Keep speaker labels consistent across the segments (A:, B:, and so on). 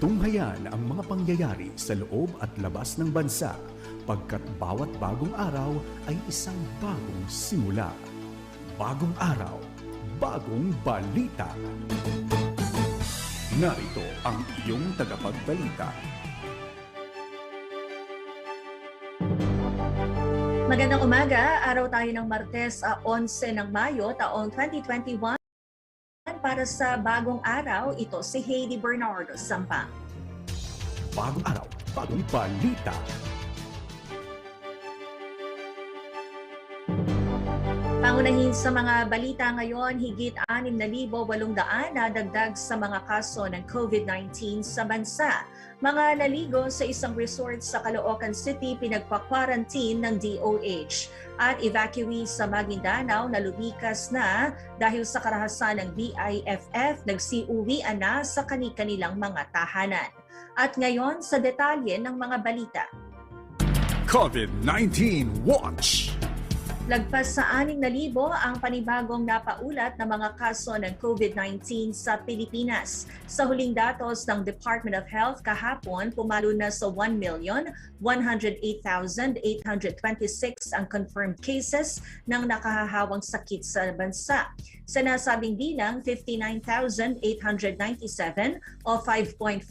A: Tunghayan ang mga pangyayari sa loob at labas ng bansa pagkat bawat bagong araw ay isang bagong simula. Bagong araw, bagong balita. Narito ang iyong tagapagbalita.
B: Magandang umaga, araw tayo ng Martes, ah, 11 ng Mayo, taong 2021. Para sa bagong araw, ito si Heidi Bernardo Sampang.
A: Bagong araw, bagong balita.
B: Pangunahin sa mga balita ngayon, higit 6,800 na dagdag sa mga kaso ng COVID-19 sa bansa. Mga naligo sa isang resort sa Caloocan City pinagpa-quarantine ng DOH at evacuees sa Maguindanao na lumikas na dahil sa karahasan ng BIFF nagsiuwian na sa kani-kanilang mga tahanan. At ngayon sa detalye ng mga balita.
A: COVID-19 Watch.
B: Lagpas sa 6,000 ang panibagong napaulat na mga kaso ng COVID-19 sa Pilipinas. Sa huling datos ng Department of Health kahapon, pumalo na sa 1,108,826 ang confirmed cases ng nakahahawang sakit sa bansa. Sa nasabing bilang, 59,897 o 5.4%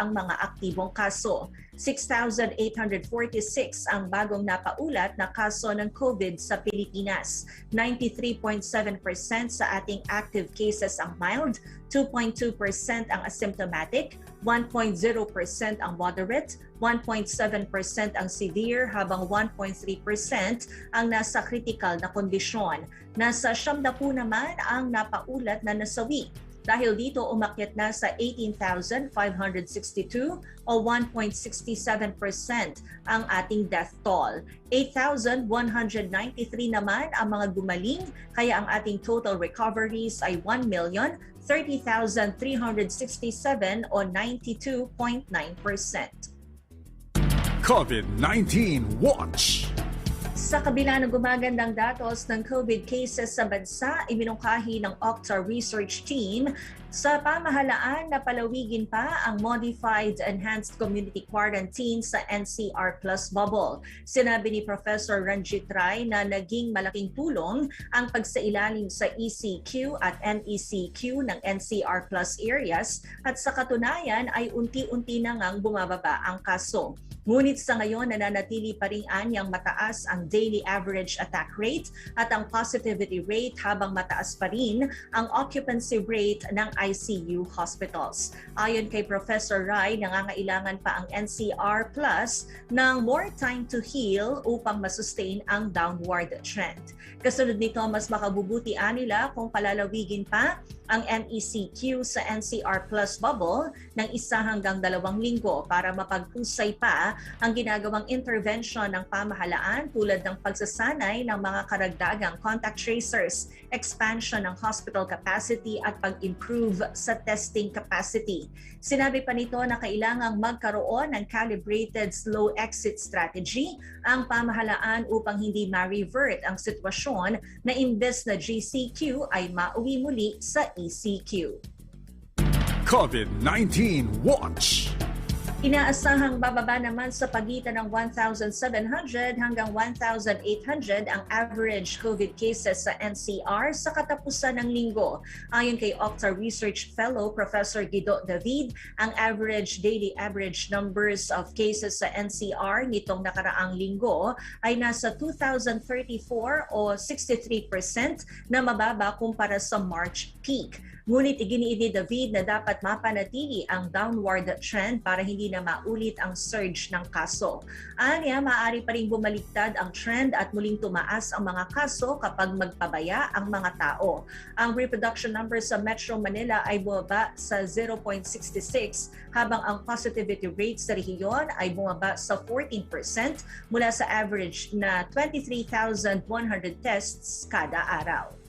B: ang mga aktibong kaso. 6,846 ang bagong napaulat na kaso ng COVID sa Pilipinas. 93.7% sa ating active cases ang mild, 2.2% ang asymptomatic, 1.0% ang moderate, 1.7% ang severe habang 1.3% ang nasa critical na kondisyon. Nasa siyam na po naman ang napaulat na nasawi. Dahil dito umakyat na sa 18,562 o 1.67% ang ating death toll. 8,193 naman ang mga gumaling kaya ang ating total recoveries ay 1,030,367 o 92.9%.
A: COVID-19 Watch.
B: Sa kabila ng gumagandang datos ng COVID cases sa bansa, iminungkahi ng Octa Research Team sa pamahalaan na palawigin pa ang Modified Enhanced Community Quarantine sa NCR Plus Bubble. Sinabi ni Professor Ranjit Rai na naging malaking tulong ang pagsailalim sa ECQ at NECQ ng NCR Plus areas at sa katunayan ay unti-unti na ngang bumababa ang kaso. Ngunit sa ngayon, nananatili pa rin anyang mataas ang daily average attack rate at ang positivity rate habang mataas pa rin ang occupancy rate ng ICU hospitals. Ayon kay Professor Rai, nangangailangan pa ang NCR Plus ng more time to heal upang masustain ang downward trend. Kasunod nito, mas makabubuti nila kung palalawigin pa ang NECQ sa NCR Plus bubble ng isa hanggang dalawang linggo para mapagpusay pa ang ginagawang intervention ng pamahalaan tulad ng pagsasanay ng mga karagdagang contact tracers, expansion ng hospital capacity at pag-improve sa testing capacity. Sinabi pa nito na kailangang magkaroon ng calibrated slow exit strategy ang pamahalaan upang hindi ma-revert ang sitwasyon na imbes na GCQ ay mauwi muli sa E ECQ.
A: COVID-19 Watch.
B: Inaasahang bababa naman sa pagitan ng 1,700 hanggang 1,800 ang average COVID cases sa NCR sa katapusan ng linggo. Ayon kay Octa Research Fellow Professor Guido David, ang average daily average numbers of cases sa NCR nitong nakaraang linggo ay nasa 2,034 o 63% na mababa kumpara sa March peak. Ngunit iginiit ni David na dapat mapanatili ang downward trend para hindi na maulit ang surge ng kaso. Anya, maaari pa rin bumaliktad ang trend at muling tumaas ang mga kaso kapag magpabaya ang mga tao. Ang reproduction number sa Metro Manila ay bumaba sa 0.66 habang ang positivity rate sa rehiyon ay bumaba sa 14% mula sa average na 23,100 tests kada araw.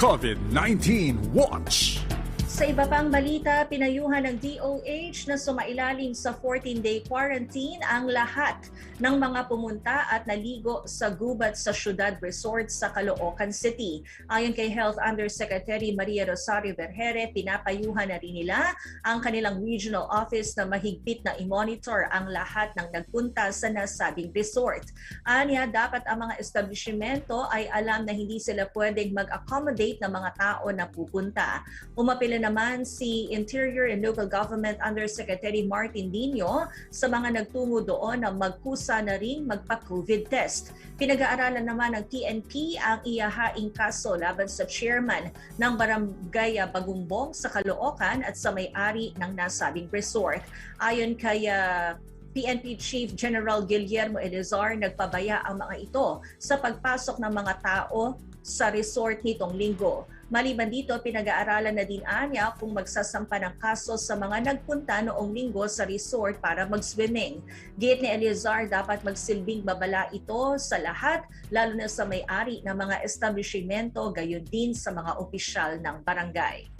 A: COVID-19 Watch.
B: Sa iba pang balita, pinayuhan ng DOH na sumailalim sa 14-day quarantine ang lahat ng mga pumunta at naligo sa gubat sa Ciudad Resort sa Caloocan City. Ayon kay Health Undersecretary Maria Rosario Berhere, pinapayuhan na rin nila ang kanilang regional office na mahigpit na i-monitor ang lahat ng nagpunta sa nasabing resort. Anya, dapat ang mga establishmento ay alam na hindi sila pwedeng mag-accommodate ng mga tao na pupunta. Umapila naman si Interior and Local Government Undersecretary Martin Dino sa mga nagtungo doon na magkusa na rin magpa-COVID test. Pinag-aaralan naman ng TNP ang iyahaing kaso laban sa chairman ng Barangay Bagumbong sa Caloocan at sa may-ari ng nasabing resort. Ayon kay ah, PNP Chief General Guillermo Elizar, nagpabaya ang mga ito sa pagpasok ng mga tao sa resort nitong linggo. Maliban dito, pinag-aaralan na din anya kung magsasampa ng kaso sa mga nagpunta noong linggo sa resort para mag-swimming. Giit ni Elizar, dapat magsilbing babala ito sa lahat, lalo na sa may-ari ng mga establishmento, gayon din sa mga opisyal ng barangay.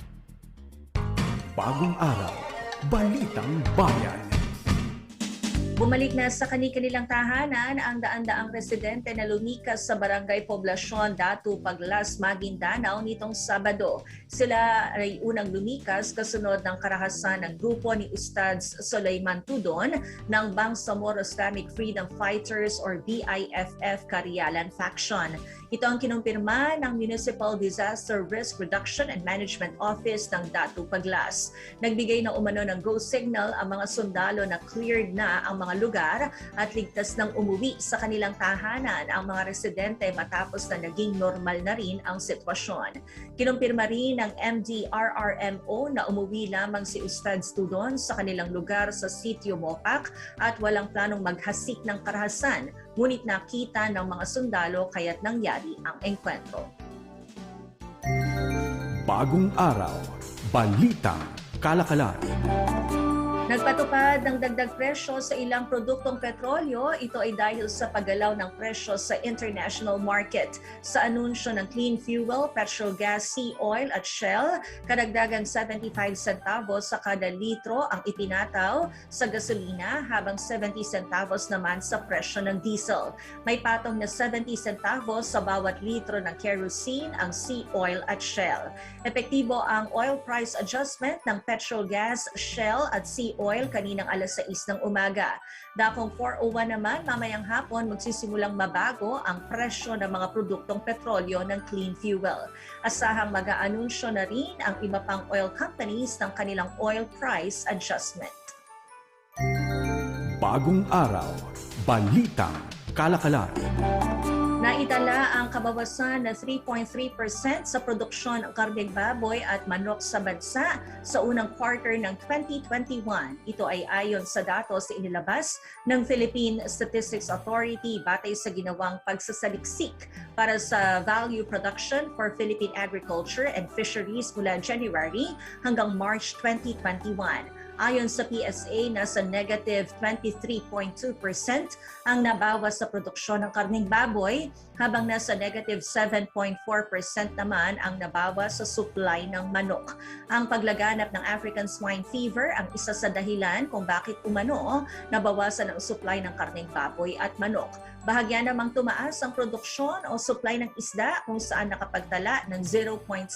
A: Bagong araw, balitang bayan.
B: Bumalik na sa kani-kanilang tahanan ang daan-daang residente na lumikas sa Barangay Poblasyon Datu Paglas, Maguindanao nitong Sabado. Sila ay unang lumikas kasunod ng karahasan ng grupo ni Ustads Sulaiman Tudon ng Bangsamoro Islamic Freedom Fighters or BIFF Karialan Faction. Ito ang kinumpirma ng Municipal Disaster Risk Reduction and Management Office ng Datu Paglas. Nagbigay na umano ng go signal ang mga sundalo na cleared na ang mga lugar at ligtas ng umuwi sa kanilang tahanan ang mga residente matapos na naging normal na rin ang sitwasyon. Kinumpirma rin ng MDRRMO na umuwi lamang si Ustad Studon sa kanilang lugar sa sitio Mopac at walang planong maghasik ng karahasan ngunit nakita ng mga sundalo kaya't nangyari ang engkwentro.
A: Bagong araw, balitang kalakalan.
B: Nagpatupad ng dagdag presyo sa ilang produktong petrolyo. Ito ay dahil sa paggalaw ng presyo sa international market. Sa anunsyo ng Clean Fuel, Petrogas, Sea Oil at Shell, karagdagang 75 centavos sa kada litro ang ipinataw sa gasolina habang 70 centavos naman sa presyo ng diesel. May patong na 70 centavos sa bawat litro ng kerosene ang Sea Oil at Shell. Epektibo ang oil price adjustment ng Petrogas, Shell at Sea Oil kaninang alas 6 ng umaga. Dakong 401 naman, mamayang hapon magsisimulang mabago ang presyo ng mga produktong petrolyo ng clean fuel. Asahang mag-aanunsyo na rin ang iba pang oil companies ng kanilang oil price adjustment.
A: Bagong araw, balitang kalakalan.
B: Naitala ang kabawasan na 3.3% sa produksyon ng karneng baboy at manok sa bansa sa unang quarter ng 2021. Ito ay ayon sa datos na inilabas ng Philippine Statistics Authority batay sa ginawang pagsasaliksik para sa value production for Philippine agriculture and fisheries mula January hanggang March 2021. Ayon sa PSA, nasa negative 23.2% ang nabawas sa produksyon ng karning baboy, habang nasa negative 7.4% naman ang nabawas sa supply ng manok. Ang paglaganap ng African swine fever ang isa sa dahilan kung bakit umano nabawasan ang supply ng karning baboy at manok. Bahagya namang tumaas ang produksyon o supply ng isda kung saan nakapagtala ng 0.6%.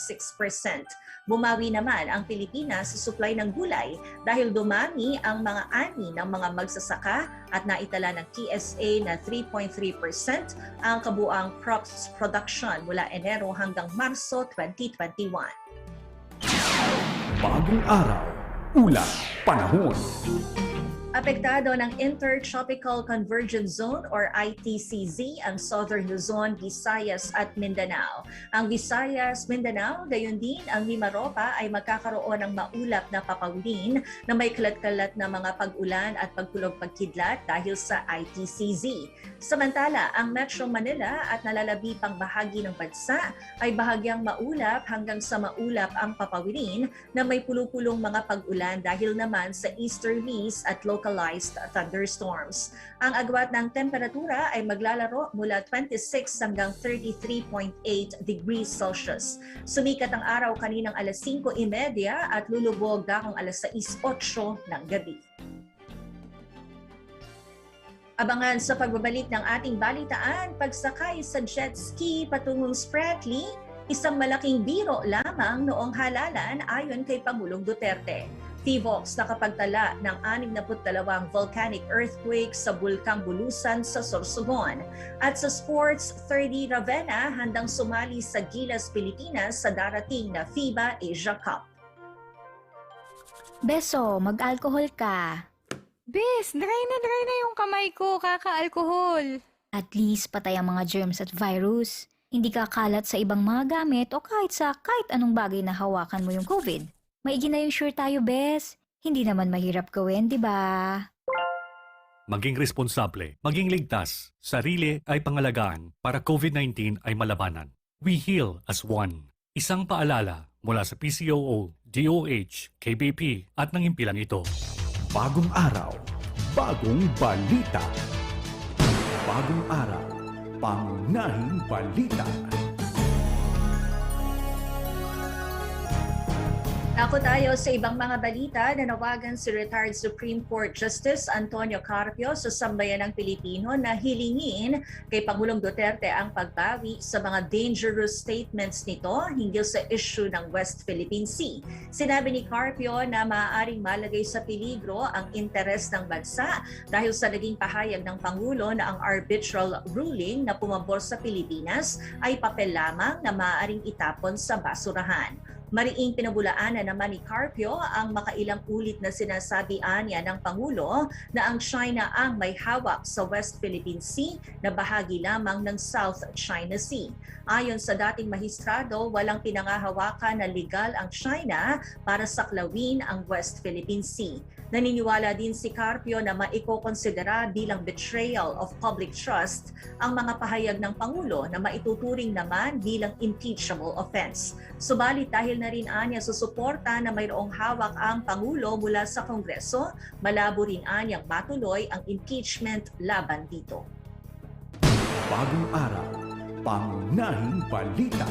B: Bumawi naman ang Pilipinas sa supply ng gulay dahil dumami ang mga ani ng mga magsasaka at naitala ng TSA na 3.3% ang kabuang crops production mula Enero hanggang Marso 2021.
A: Bagong araw, ulat panahon.
B: Apektado ng Intertropical Convergence Zone or ITCZ ang Southern Luzon, Visayas at Mindanao. Ang Visayas, Mindanao, gayon din ang Mimaropa ay magkakaroon ng maulap na papawin na may kalat-kalat na mga pag-ulan at pagkulog pagkidlat dahil sa ITCZ. Samantala, ang Metro Manila at nalalabi pang bahagi ng bansa ay bahagyang maulap hanggang sa maulap ang papawin na may pulupulong mga pag-ulan dahil naman sa easterlies at low localized thunderstorms. Ang agwat ng temperatura ay maglalaro mula 26 hanggang 33.8 degrees Celsius. Sumikat ang araw kaninang alas 5.30 at lulubog dakong alas 6.08 ng gabi. Abangan sa pagbabalik ng ating balitaan, pagsakay sa jet ski patungong Spratly, isang malaking biro lamang noong halalan ayon kay Pangulong Duterte. TVOX nakapagtala ng 62 volcanic earthquake sa Bulkang Bulusan sa Sorsogon. At sa Sports, 30 Ravenna handang sumali sa Gilas, Pilipinas sa darating na FIBA Asia Cup.
C: Beso, mag-alcohol ka.
D: Bes, dry na dry na yung kamay ko, kaka-alkohol.
C: At least patay ang mga germs at virus. Hindi ka kalat sa ibang mga gamit o kahit sa kahit anong bagay na hawakan mo yung COVID. Maigi na yung sure tayo, Bes. Hindi naman mahirap gawin, di ba?
E: Maging responsable, maging ligtas, sarili ay pangalagaan para COVID-19 ay malabanan. We heal as one. Isang paalala mula sa PCOO, DOH, KBP at ng impilang ito.
A: Bagong araw, bagong balita. Bagong araw, pangunahing balita.
B: Ako tayo sa ibang mga balita na nawagan si retired Supreme Court Justice Antonio Carpio sa sambayan ng Pilipino na hilingin kay Pangulong Duterte ang pagbawi sa mga dangerous statements nito hinggil sa issue ng West Philippine Sea. Sinabi ni Carpio na maaaring malagay sa peligro ang interes ng bansa dahil sa naging pahayag ng Pangulo na ang arbitral ruling na pumabor sa Pilipinas ay papel lamang na maaaring itapon sa basurahan. Mariing pinabulaanan naman ni Carpio ang makailang ulit na sinasabian niya ng Pangulo na ang China ang may hawak sa West Philippine Sea na bahagi lamang ng South China Sea. Ayon sa dating mahistrado, walang pinangahawakan na legal ang China para saklawin ang West Philippine Sea. Naniniwala din si Carpio na maikokonsidera bilang betrayal of public trust ang mga pahayag ng Pangulo na maituturing naman bilang impeachable offense. Subalit dahil na rin anya susuporta na mayroong hawak ang Pangulo mula sa Kongreso, malabo rin anyang matuloy ang impeachment laban dito.
A: Bagong araw, pangunahing balita.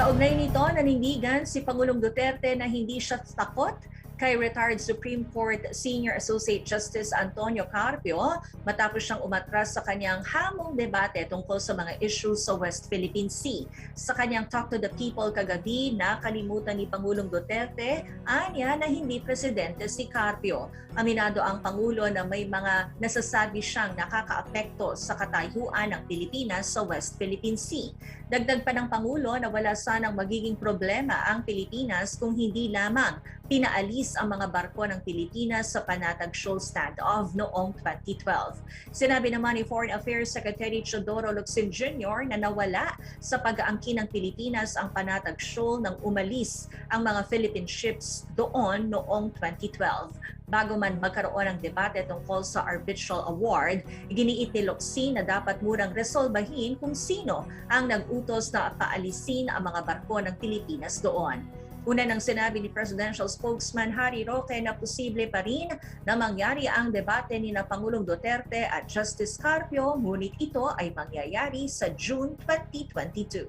B: Kaugnay nito, nanindigan si Pangulong Duterte na hindi siya takot kay retired Supreme Court Senior Associate Justice Antonio Carpio matapos siyang umatras sa kanyang hamong debate tungkol sa mga issues sa West Philippine Sea. Sa kanyang Talk to the People kagabi, nakalimutan ni Pangulong Duterte anya na hindi presidente si Carpio. Aminado ang Pangulo na may mga nasasabi siyang nakakaapekto sa katayuan ng Pilipinas sa West Philippine Sea. Dagdag pa ng Pangulo na wala sanang magiging problema ang Pilipinas kung hindi lamang pinaalis ang mga barko ng Pilipinas sa Panatag Shoal Standoff noong 2012. Sinabi naman ni Foreign Affairs Secretary Chodoro Locsin Jr. na nawala sa pag-aangkin ng Pilipinas ang Panatag Shoal nang umalis ang mga Philippine ships doon noong 2012. Bago man magkaroon ng debate tungkol sa arbitral award, iginiit ni Locsin na dapat murang resolbahin kung sino ang nag-utos na paalisin ang mga barko ng Pilipinas doon. Una nang sinabi ni Presidential Spokesman Harry Roque na posible pa rin na mangyari ang debate ni na Pangulong Duterte at Justice Carpio ngunit ito ay mangyayari sa June 2022.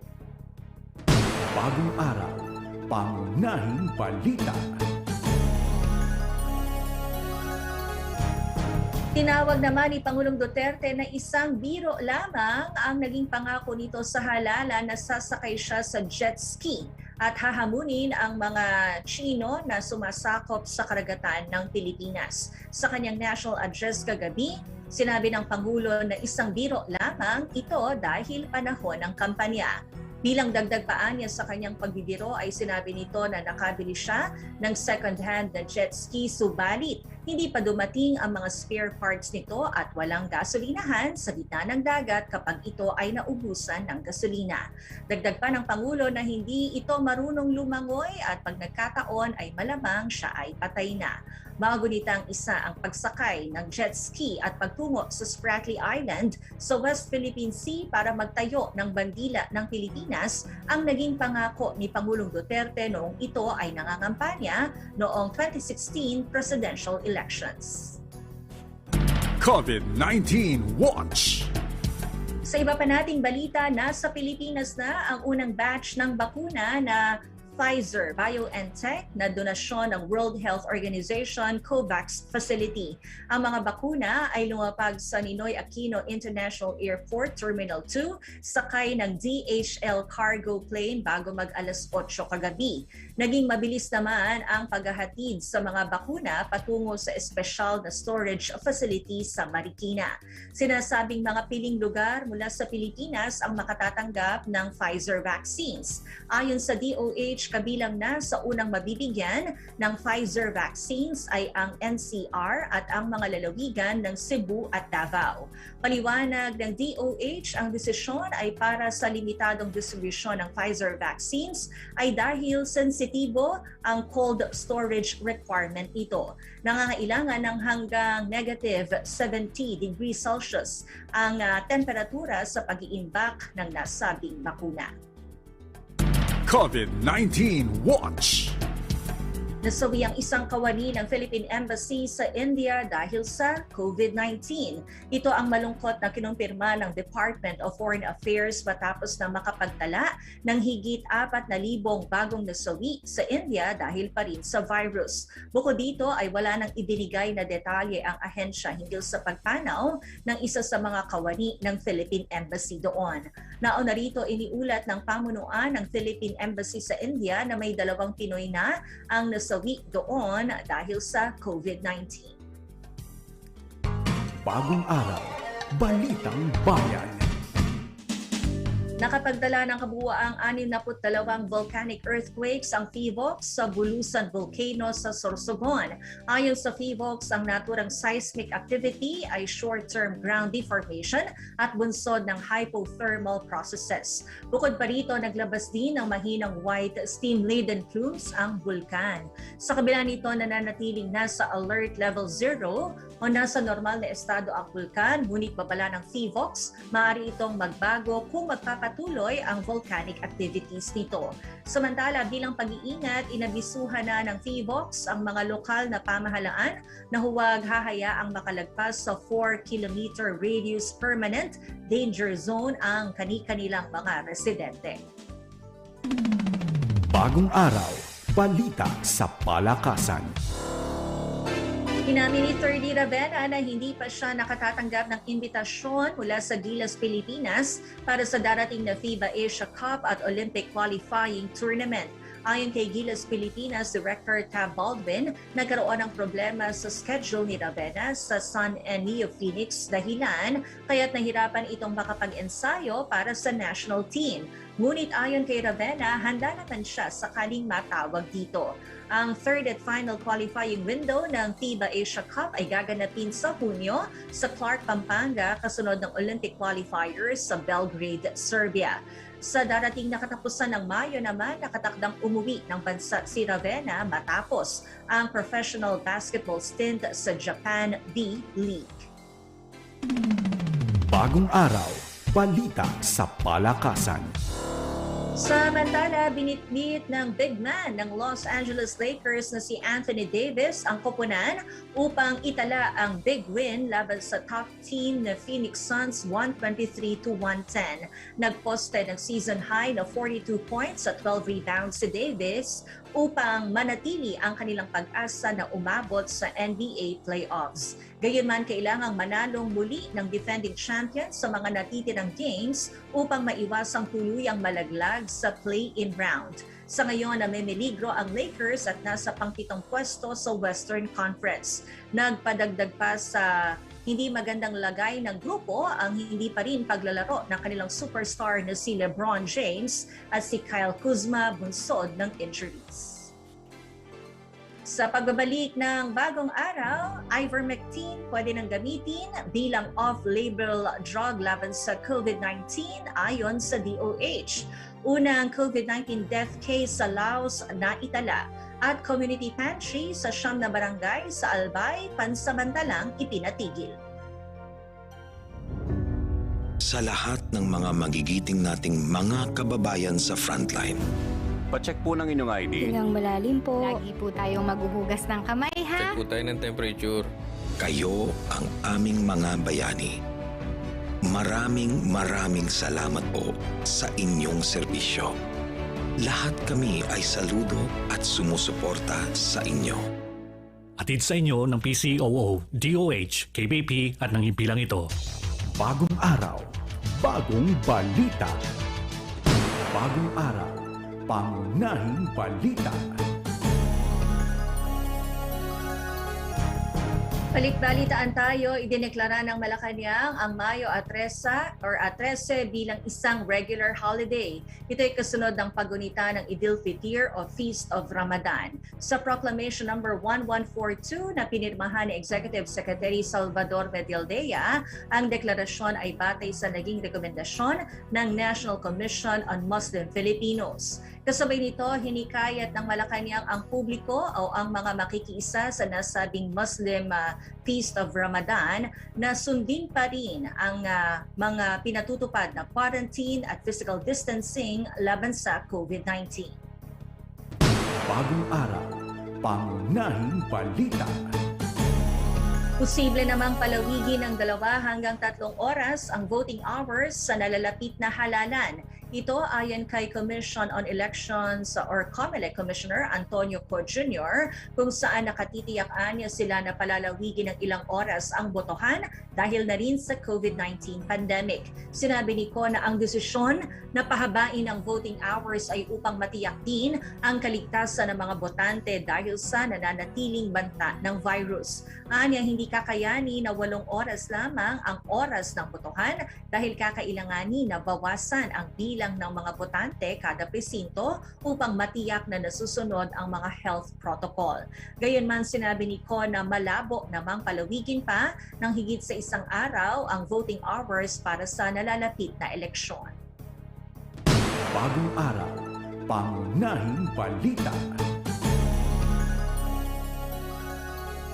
A: Bagong araw, pangunahing balita.
B: Tinawag naman ni Pangulong Duterte na isang biro lamang ang naging pangako nito sa halala na sasakay siya sa jet ski at hahamunin ang mga Chino na sumasakop sa karagatan ng Pilipinas. Sa kanyang national address kagabi, sinabi ng Pangulo na isang biro lamang ito dahil panahon ng kampanya. Bilang dagdag paan niya sa kanyang pagbibiro ay sinabi nito na nakabili siya ng second-hand na jet ski subalit hindi pa dumating ang mga spare parts nito at walang gasolinahan sa gitna ng dagat kapag ito ay naubusan ng gasolina. Dagdag pa ng Pangulo na hindi ito marunong lumangoy at pag nagkataon ay malamang siya ay patay na. Magunitang isa ang pagsakay ng jet ski at pagtungo sa Spratly Island sa West Philippine Sea para magtayo ng bandila ng Pilipinas ang naging pangako ni Pangulong Duterte noong ito ay nangangampanya noong 2016 presidential elections.
A: COVID-19 Watch.
B: Sa iba pa nating balita, nasa Pilipinas na ang unang batch ng bakuna na Pfizer BioNTech na donasyon ng World Health Organization COVAX facility. Ang mga bakuna ay lumapag sa Ninoy Aquino International Airport Terminal 2 sakay ng DHL cargo plane bago mag alas 8 kagabi. Naging mabilis naman ang paghahatid sa mga bakuna patungo sa espesyal na storage facility sa Marikina. Sinasabing mga piling lugar mula sa Pilipinas ang makatatanggap ng Pfizer vaccines. Ayon sa DOH, kabilang na sa unang mabibigyan ng Pfizer vaccines ay ang NCR at ang mga lalawigan ng Cebu at Davao. Paliwanag ng DOH, ang desisyon ay para sa limitadong distribusyon ng Pfizer vaccines ay dahil sensitibo ang cold storage requirement nito. Nangangailangan ng hanggang negative 70 degrees Celsius ang ah, temperatura sa pag-iimbak ng nasabing bakuna.
A: COVID-19 Watch.
B: Nasawi ang isang kawani ng Philippine Embassy sa India dahil sa COVID-19. Ito ang malungkot na kinumpirma ng Department of Foreign Affairs matapos na makapagtala ng higit 4,000 bagong nasawi sa India dahil pa rin sa virus. Bukod dito ay wala nang ibinigay na detalye ang ahensya hinggil sa pagpanaw ng isa sa mga kawani ng Philippine Embassy doon. Nauna rito iniulat ng pamunuan ng Philippine Embassy sa India na may dalawang Pinoy na ang nasawi doon dahil sa COVID-19.
A: Bagong araw. Balitang Bayan.
B: Nakapagdala ng kabuuang 62 volcanic earthquakes ang FIVOX sa Bulusan Volcano sa Sorsogon. Ayon sa FIVOX, ang naturang seismic activity ay short-term ground deformation at bunsod ng hypothermal processes. Bukod pa rito, naglabas din ng mahinang white steam-laden plumes ang bulkan. Sa kabila nito, nananatiling nasa alert level 0 o nasa normal na estado ang bulkan, ngunit babala ng FIVOX, maaari itong magbago kung magpapatuloy ang volcanic activities nito. Samantala, bilang pag-iingat, inabisuhan na ng FIVOX ang mga lokal na pamahalaan na huwag hahayaang makalagpas sa 4-kilometer radius permanent danger zone ang kani-kanilang mga residente.
A: Bagong araw. Balita sa Palakasan.
B: Inamin ni 30 Ravenna na hindi pa siya nakatatanggap ng imbitasyon mula sa Gilas Pilipinas para sa darating na FIBA Asia Cup at Olympic Qualifying Tournament. Ayon kay Gilas Pilipinas Director Tab Baldwin, nagkaroon ng problema sa schedule ni Ravenna sa Sun and Neo Phoenix dahilan kaya't nahirapan itong makapag-ensayo para sa national team. Ngunit ayon kay Ravenna, handa naman siya sakaling matawag dito. Ang third at final qualifying window ng FIBA Asia Cup ay gaganapin sa Hunyo sa Clark, Pampanga kasunod ng Olympic qualifiers sa Belgrade, Serbia. Sa darating na katapusan ng Mayo naman, nakatakdang umuwi ng bansa si Ravenna matapos ang professional basketball stint sa Japan B-League.
A: Bagong araw. Balita sa Palakasan.
B: Samantala, binitbit ng big man ng Los Angeles Lakers na si Anthony Davis ang koponan upang itala ang big win laban sa top team na Phoenix Suns 123 to 110. Nagposte ng season high na 42 points at 12 rebounds si Davis upang manatili ang kanilang pag-asa na umabot sa NBA playoffs. Gayunman, kailangang manalong muli ng defending champion sa mga natitirang games upang maiwasang tuluyang malaglag sa play-in round. Sa ngayon, namimiligro ang Lakers at nasa pangpitong pwesto sa Western Conference. Nagpadagdag pa sa hindi magandang lagay ng grupo ang hindi pa rin paglalaro ng kanilang superstar na si LeBron James at si Kyle Kuzma bunsod ng injuries. Sa pagbabalik ng bagong araw, ivermectin pwede nang gamitin bilang off-label drug laban sa COVID-19 ayon sa DOH. Unang COVID-19 death case sa Laos na itala at community pantry sa siyam na barangay sa Albay pansamantalang ipinatigil.
F: sa lahat ng mga magigiting nating mga kababayan sa frontline.
G: Pacheck po ng inyong ID.
C: Ilang malalim po.
D: Lagi po tayong maghuhugas ng kamay, ha?
H: Check po tayo ng temperature.
F: Kayo ang aming mga bayani. Maraming maraming salamat po sa inyong serbisyo. Lahat kami ay saludo at sumusuporta sa inyo.
E: Atid sa inyo ng PCOO, DOH, KBP at ng himpilang ito.
A: Bagong araw, bagong balita. Bagong araw, pangunahing balita.
B: Balik-balitaan tayo, idineklara ng Malacanang ang Mayo Atresa or Atrese bilang isang regular holiday. Ito ay kasunod ng pagunita ng Idil Fitr o Feast of Ramadan. Sa Proclamation number 1142 na pinirmahan ni Executive Secretary Salvador Medialdea, ang deklarasyon ay batay sa naging rekomendasyon ng National Commission on Muslim Filipinos. Kasabay nito, hinikayat ng Malacanang ang publiko o ang mga makikiisa sa nasabing Muslim ah, Feast of Ramadan na sundin pa rin ang ah, mga pinatutupad na quarantine at physical distancing laban sa COVID-19.
A: Bagong araw, pangunahing balita.
B: Posible namang palawigin ng dalawa hanggang tatlong oras ang voting hours sa nalalapit na halalan. Ito ayon kay Commission on Elections or COMELEC Commissioner Antonio Co. Jr. kung saan nakatitiyak niya sila na palalawigin ng ilang oras ang botohan dahil na rin sa COVID-19 pandemic. Sinabi ni Co na ang desisyon na pahabain ang voting hours ay upang matiyak din ang kaligtasan ng mga botante dahil sa nananatiling banta ng virus. Anya hindi kakayani na walong oras lamang ang oras ng botohan dahil kakailanganin na bawasan ang bilang ng mga botante kada presinto upang matiyak na nasusunod ang mga health protocol. Gayunman sinabi ni Ko na malabo namang palawigin pa ng higit sa isang araw ang voting hours para sa nalalapit na eleksyon.
A: Bagong araw, pangunahing balita.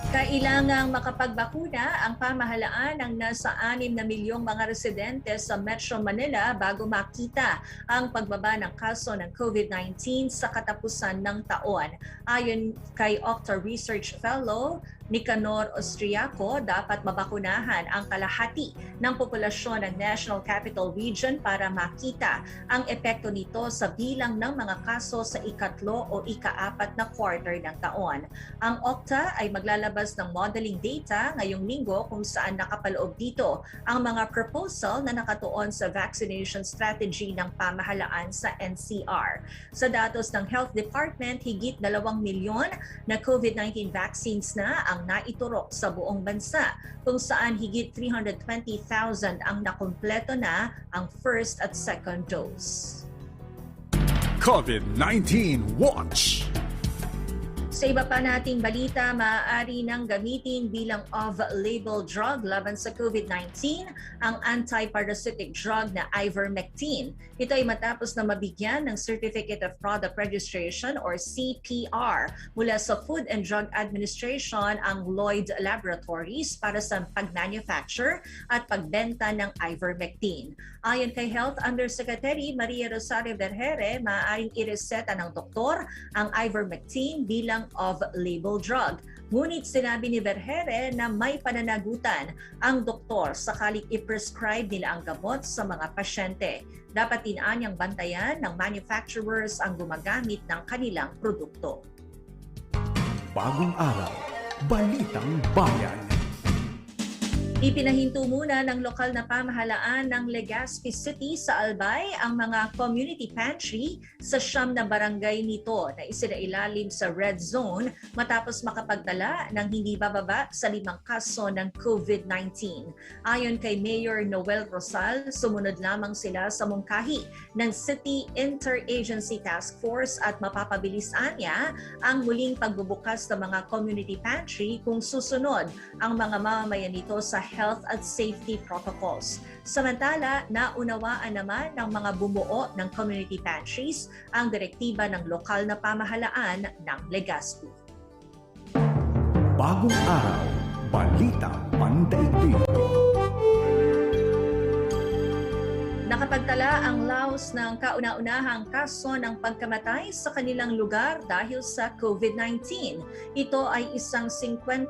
B: Kailangang makapagbakuna ang pamahalaan ng nasa 6 na milyong mga residente sa Metro Manila bago makita ang pagbaba ng kaso ng COVID-19 sa katapusan ng taon. Ayon kay Octa Research Fellow Nicanor Austriaco, dapat mabakunahan ang kalahati ng populasyon ng National Capital Region para makita ang epekto nito sa bilang ng mga kaso sa ikatlo o ikaapat na quarter ng taon. Ang Okta ay maglalabas ng modeling data ngayong linggo kung saan nakapaloob dito ang mga proposal na nakatuon sa vaccination strategy ng pamahalaan sa NCR. Sa datos ng Health Department, higit 2 milyon na COVID-19 vaccines na ang naiturok sa buong bansa kung saan higit 320,000 ang nakumpleto na ang first at second dose.
A: COVID-19 Watch.
B: Sa iba pa nating balita, maaari nang gamitin bilang off-label drug laban sa COVID-19 ang anti-parasitic drug na ivermectin. Ito ay matapos na mabigyan ng Certificate of Product Registration or CPR mula sa Food and Drug Administration ang Lloyd Laboratories para sa pag-manufacture at pagbenta ng ivermectin. Ayon kay Health Undersecretary Maria Rosario Vergere, maaaring ireseta ng doktor ang ivermectin bilang of-label drug. Ngunit sinabi ni Vergere na may pananagutan ang doktor sakaling i-prescribe nila ang gamot sa mga pasyente. Dapat inaanyang bantayan ng manufacturers ang gumagamit ng kanilang produkto.
A: Bagong araw, balitang bayan.
B: Ipinahinto muna ng lokal na pamahalaan ng Legazpi City sa Albay ang mga community pantry sa siyam na barangay nito na isinailalim sa red zone matapos makapagtala ng hindi bababa sa limang kaso ng COVID-19. Ayon kay Mayor Noel Rosal, sumunod lamang sila sa mungkahi ng City Interagency Task Force at mapapabilis niya ang muling pagbubukas ng mga community pantry kung susunod ang mga mamamayan nito sa health at safety protocols. Samantala, naunawaan naman ng mga bumuo ng community pantries ang direktiba ng lokal na pamahalaan ng Legazpi.
A: Bagong araw, balita pandaigdig.
B: Nakapagtala ang Laos ng kauna-unahang kaso ng pagkamatay sa kanilang lugar dahil sa COVID-19. Ito ay isang 53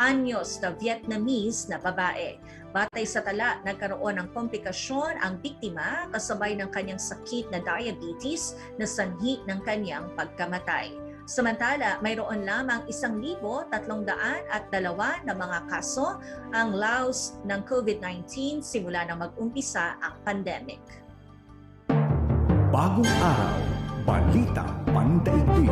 B: anyos na Vietnamese na babae. Batay sa tala, nagkaroon ng komplikasyon ang biktima kasabay ng kanyang sakit na diabetes na sanhi ng kanyang pagkamatay. Samantala, mayroon lamang isang libo tatlong daan at dalawa na mga kaso ang Laos ng COVID-19 simula na mag-umpisa ang pandemic.
A: Bagong araw, balita pandaigdig.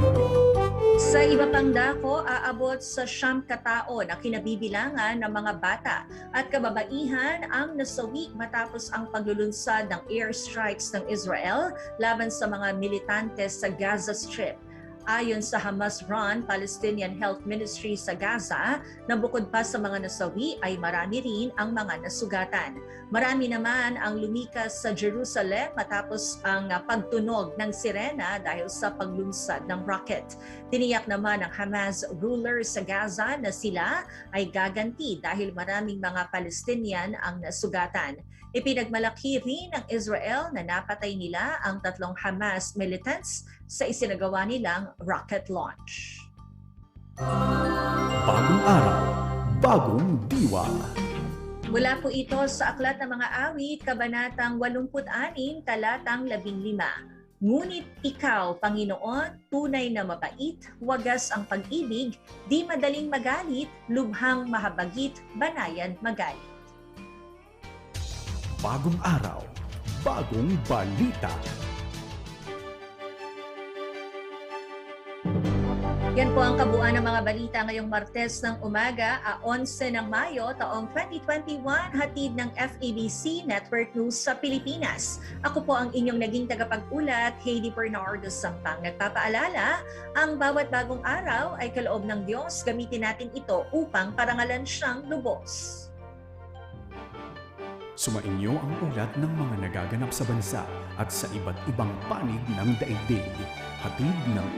B: Sa iba pang dako, aabot sa siyam katao na kinabibilangan ng mga bata at kababaihan ang nasawi matapos ang paglulunsad ng airstrikes ng Israel laban sa mga militante sa Gaza Strip. Ayon sa Hamas-run Palestinian Health Ministry sa Gaza, na bukod pa sa mga nasawi ay marami rin ang mga nasugatan. Marami naman ang lumikas sa Jerusalem matapos ang ah, pagtunog ng sirena dahil sa paglunsad ng rocket. Tiniyak naman ng Hamas ruler sa Gaza na sila ay gaganti dahil maraming mga Palestinian ang nasugatan. Ipinagmalaki rin ng Israel na napatay nila ang tatlong Hamas militants sa isinagawa nilang rocket launch.
A: Bagong araw, bagong diwa.
B: Mula po ito sa Aklat ng Mga Awit, Kabanatang 86, Talatang 15. Ngunit ikaw, Panginoon, tunay na mabait, wagas ang pag-ibig, di madaling magalit, lubhang mahabagit, banayan magalit.
A: Bagong araw, bagong balita.
B: Yan po ang kabuuan ng mga balita ngayong Martes ng umaga, a 11 ng Mayo, taong 2021, hatid ng FABC Network News sa Pilipinas. Ako po ang inyong naging tagapag-ulat, Heidi Bernardo Sampang. Nagpapaalala, ang bawat bagong araw ay kaloob ng Diyos. Gamitin natin ito upang parangalan siyang lubos.
A: Sumainyo ang ulat ng mga nagaganap sa bansa at sa iba't ibang panig ng daigdig. Hatid ng